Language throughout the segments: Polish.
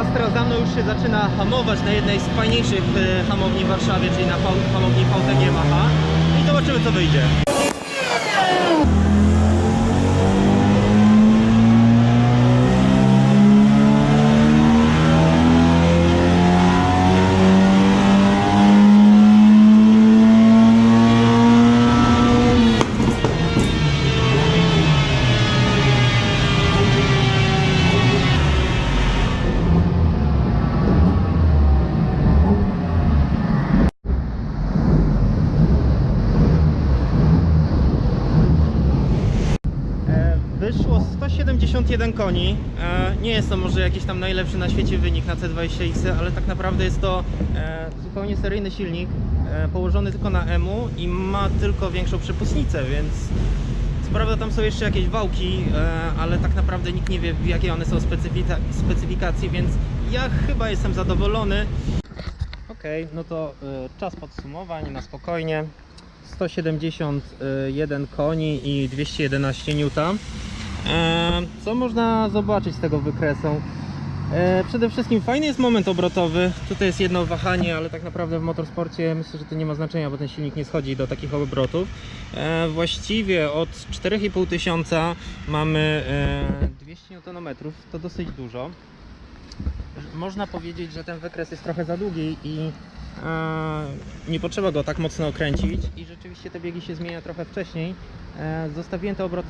Astra za mną już się zaczyna hamować na jednej z fajniejszych e, hamowni w Warszawie, czyli na ha- hamowni VTG Yamaha. I zobaczymy co wyjdzie. Wyszło 171 koni. E, Nie jest to może jakiś tam najlepszy na świecie wynik na C20X, ale tak naprawdę jest to e, zupełnie seryjny silnik, e, położony tylko na EMU i ma tylko większą przepustnicę, więc prawda tam są jeszcze jakieś wałki, ale tak naprawdę nikt nie wie w jakie one są specyfika- specyfikacje, więc ja chyba jestem zadowolony. Okej, no to czas podsumowań na spokojnie. 171 koni i 211 N. E, co można zobaczyć z tego wykresu? E, przede wszystkim fajny jest moment obrotowy. Tutaj jest jedno wahanie, ale tak naprawdę w motorsporcie myślę, że to nie ma znaczenia, bo ten silnik nie schodzi do takich obrotów. E, właściwie od 4,5 tysiąca mamy e, 200 Nm, to dosyć dużo można powiedzieć, że ten wykres jest trochę za długi i nie potrzeba go tak mocno okręcić i rzeczywiście te biegi się zmienia trochę wcześniej. E, zostawiłem te obroty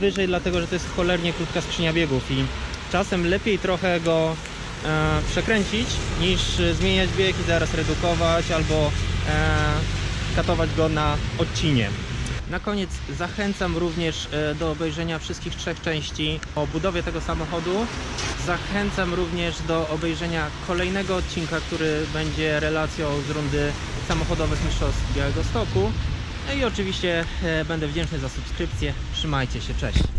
wyżej, dlatego że to jest cholernie krótka skrzynia biegów i czasem lepiej trochę go e, przekręcić niż e, zmieniać bieg i zaraz redukować albo katować go na odcinie. Na koniec zachęcam również do obejrzenia wszystkich trzech części o budowie tego samochodu. Zachęcam również do obejrzenia kolejnego odcinka, który będzie relacją z rundy samochodowych mistrzostw Białego Stoku. No i oczywiście e, będę wdzięczny za subskrypcję. Trzymajcie się, cześć.